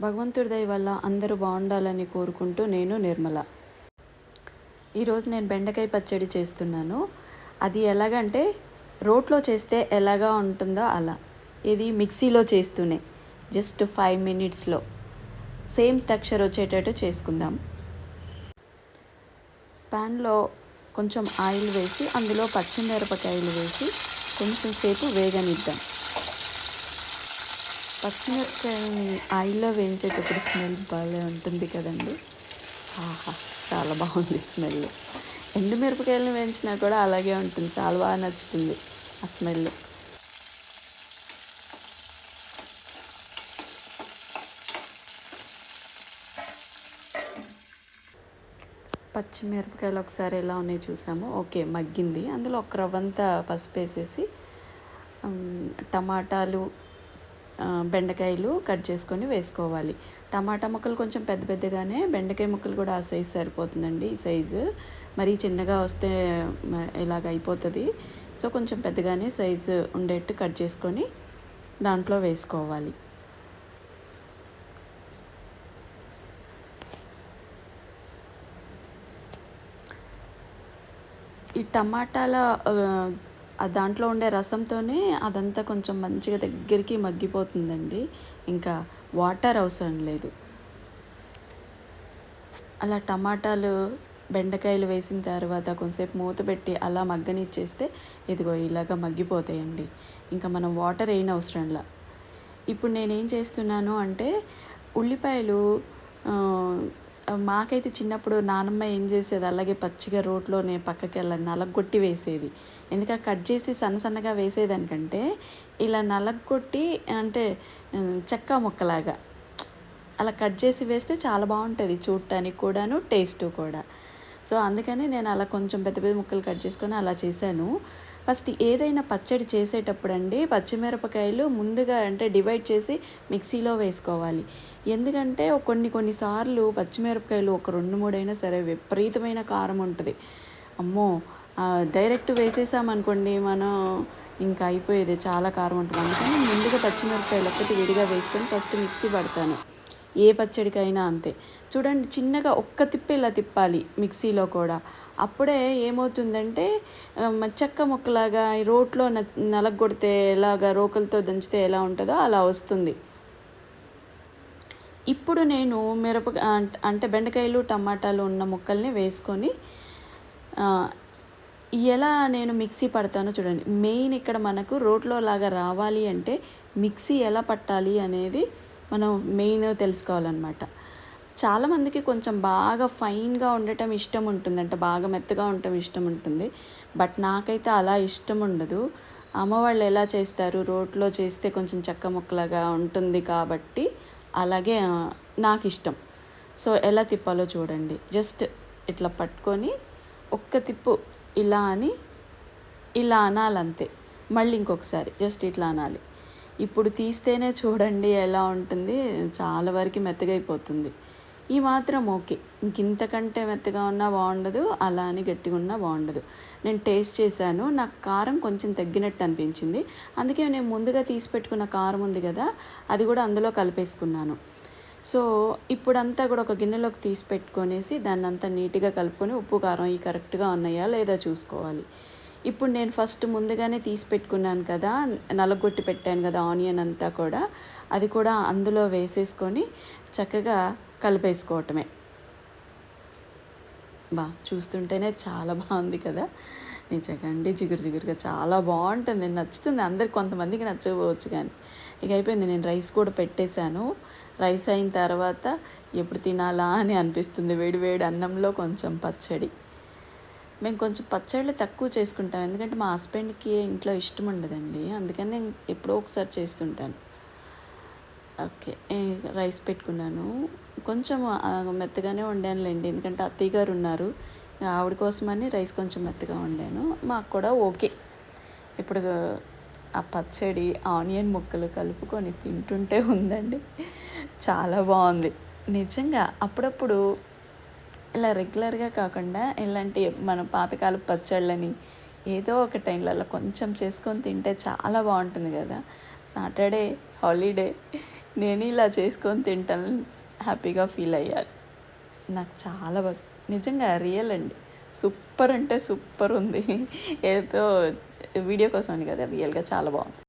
భగవంతుడి దయ వల్ల అందరూ బాగుండాలని కోరుకుంటూ నేను నిర్మల. ఈరోజు నేను బెండకాయ పచ్చడి చేస్తున్నాను. అది ఎలాగంటే రోట్లో చేస్తే ఎలాగా ఉంటుందో అలా. ఇది మిక్సీలో చేస్తూనే జస్ట్ ఫైవ్ మినిట్స్లో. సేమ్ స్ట్రక్చర్ వచ్చేటట్టు చేసుకుందాం. ప్యాన్లో కొంచెం ఆయిల్ వేసి అందులో పచ్చిమిరపకాయలు వేసి కొంచెం సేపు వేగనిద్దాం. పచ్చిమిరపకాయలని ఆయిల్లో వేయించేటప్పుడు స్మెల్ బాగా ఉంటుంది కదండి. ఆహా చాలా బాగుంది స్మెల్. ఎండుమిరపకాయలను వేయించినా కూడా అలాగే ఉంటుంది. చాలా బాగా నచ్చుతుంది ఆ స్మెల్. పచ్చిమిరపకాయలు ఒకసారి ఎలా ఉన్నాయి చూసాము. ఓకే మగ్గింది. అందులో ఒక రవ్వంతా పసుపు వేసేసి టమాటాలు బెండకాయలు కట్ చేసుకొని వేసుకోవాలి. టమాటా ముక్కలు కొంచెం పెద్ద పెద్దగానే బెండకాయ ముక్కలు కూడా ఆ సైజు సరిపోతుందండి ఈ సైజు మరీ చిన్నగా వస్తే ఇలాగ అయిపోతుంది. సో కొంచెం పెద్దగానే సైజు ఉండేట్టు కట్ చేసుకొని దాంట్లో వేసుకోవాలి. ఈ టమాటాల దాంట్లో ఉండే రసంతోనే అదంతా కొంచెం మంచిగా దగ్గరికి మగ్గిపోతుందండి. ఇంకా వాటర్ అవసరం లేదు. అలా టమాటాలు బెండకాయలు వేసిన తర్వాత కొంచెంసేపు మూత పెట్టి అలా మగ్గనిచ్చేస్తే ఇదిగో ఇలాగ మగ్గిపోతాయండి. ఇంకా మనం వాటర్ వేయని అవసరంలా. ఇప్పుడు నేనేం చేస్తున్నాను అంటే ఉల్లిపాయలు మాకైతే చిన్నప్పుడు నానమ్మ ఏం చేసేది? అలాగే పచ్చిగా రోట్లోనే పక్కకి వెళ్ళ నలగొట్టి వేసేది. ఎందుకంటే కట్ చేసి సన్న సన్నగా వేసేదానికంటే ఇలా నలగొట్టి అంటే చెక్క ముక్కలాగా అలా కట్ చేసి వేస్తే చాలా బాగుంటుంది చూడటానికి కూడాను టేస్ట్ కూడా. సో అందుకని నేను అలా కొంచెం పెద్ద పెద్ద ముక్కలు కట్ చేసుకొని అలా చేశాను. ఫస్ట్ ఏదైనా పచ్చడి చేసేటప్పుడు అండి పచ్చిమిరపకాయలు ముందుగా అంటే డివైడ్ చేసి మిక్సీలో వేసుకోవాలి. ఎందుకంటే కొన్ని కొన్నిసార్లు పచ్చిమిరపకాయలు ఒక రెండు మూడైనా సరే విపరీతమైన కారం ఉంటుంది. అమ్మో! డైరెక్ట్ వేసేసామనుకోండి మనం ఇంకా అయిపోయేది చాలా కారం ఉంటుంది. అందుకని ముందుగా పచ్చిమిరపకాయలు ఒక్కటి విడిగా వేసుకొని ఫస్ట్ మిక్సీ పడతాను. ఏ పచ్చడికైనా అంతే. చూడండి చిన్నగా ఒక్క తిప్పి ఇలా తిప్పాలి మిక్సీలో కూడా. అప్పుడే ఏమవుతుందంటే చెక్క ముక్కలాగా ఈ రోట్లో నలగొడితే ఎలాగా రోకలతో దంచితే ఎలా ఉంటుందో అలా వస్తుంది. ఇప్పుడు నేను మిరప అంటే బెండకాయలు టమాటాలు ఉన్న ముక్కల్ని వేసుకొని ఎలా నేను మిక్సీ పడతానో చూడండి. మెయిన్ ఇక్కడ మనకు రోట్లో లాగా రావాలి అంటే మిక్సీ ఎలా పట్టాలి అనేది మనం మెయిన్ తెలుసుకోవాలన్నమాట. చాలామందికి కొంచెం బాగా ఫైన్గా ఉండటం ఇష్టం ఉంటుంది అంటే బాగా మెత్తగా ఉండటం ఇష్టం ఉంటుంది. బట్ నాకైతే అలా ఇష్టం ఉండదు. అమ్మ వాళ్ళు ఎలా చేస్తారు? రోట్లో చేస్తే కొంచెం చెక్క ముక్కలాగా ఉంటుంది కాబట్టి అలాగే నాకు ఇష్టం సో ఎలా తిప్పాలో చూడండి. జస్ట్ ఇట్లా పట్టుకొని ఒక్క తిప్పు ఇలా అని ఇలా అనాలంతే. మళ్ళీ ఇంకొకసారి జస్ట్ ఇట్లా అనాలి. ఇప్పుడు తీస్తేనే చూడండి ఎలా ఉంటుంది. చాలా వరకు మెత్తగా అయిపోతుంది ఈ మాత్రం ఓకే. ఇంక ఇంతకంటే మెత్తగా ఉన్నా బాగుండదు అలా అని గట్టిగా ఉన్నా బాగుండదు. నేను టేస్ట్ చేశాను. నాకు కారం కొంచెం తగ్గినట్టు అనిపించింది. అందుకే నేను ముందుగా తీసి పెట్టుకున్న కారం ఉంది కదా అది కూడా అందులో కలిపేసుకున్నాను. సో ఇప్పుడంతా కూడా ఒక గిన్నెలోకి తీసి పెట్టుకొనేసి దాన్ని అంతా నీట్గా కలుపుకొని ఉప్పు కారం ఈ కరెక్ట్గా ఉన్నాయా లేదా చూసుకోవాలి. ఇప్పుడు నేను ఫస్ట్ ముందుగానే తీసి పెట్టుకున్నాను కదా నలగొట్టి పెట్టాను కదా ఆనియన్ అంతా కూడా అది కూడా అందులో వేసేసుకొని చక్కగా కలిపేసుకోవటమే. బా చూస్తుంటేనే చాలా బాగుంది కదా. నిజంగా అండి జిగురు జిగురుగా చాలా బాగుంటుంది నచ్చుతుంది. అందరికి కొంతమందికి నచ్చకపోవచ్చు కానీ. ఇక అయిపోయింది నేను రైస్ కూడా పెట్టేశాను. రైస్ అయిన తర్వాత ఎప్పుడు తినాలా అని అనిపిస్తుంది వేడి వేడి అన్నంలో కొంచెం పచ్చడి. మేము కొంచెం పచ్చళ్ళు తక్కువ చేసుకుంటాం. ఎందుకంటే మా హస్బెండ్కి ఇంట్లో ఇష్టం ఉండదండి. అందుకని నేను ఎప్పుడో ఒకసారి చేస్తుంటాను. ఓకే. రైస్ పెట్టుకున్నాను. కొంచెం మెత్తగానే వండానులేండి. ఎందుకంటే అత్తయ్య గారు ఉన్నారు. ఆవిడ కోసమని రైస్ కొంచెం మెత్తగా వండాను. మాకు కూడా ఓకే. ఇప్పుడు ఆ పచ్చడి ఆనియన్ ముక్కలు కలుపుకొని తింటుంటే ఉందండి. చాలా బాగుంది. నిజంగా అప్పుడప్పుడు ఇలా రెగ్యులర్గా కాకుండా ఇలాంటి మన పాతకాల పచ్చళ్ళని ఏదో ఒక టైంలలో కొంచెం చేసుకొని తింటే చాలా బాగుంటుంది కదా. సాటర్డే హాలిడే నేను ఇలా చేసుకొని తింటాను హ్యాపీగా ఫీల్ అయ్యాను నాకు చాలా బాగా నిజంగా రియల్ అండి. సూపర్ అంటే సూపర్ ఉంది. ఏదో వీడియో కోసం అని కదా రియల్గా చాలా బాగుంది.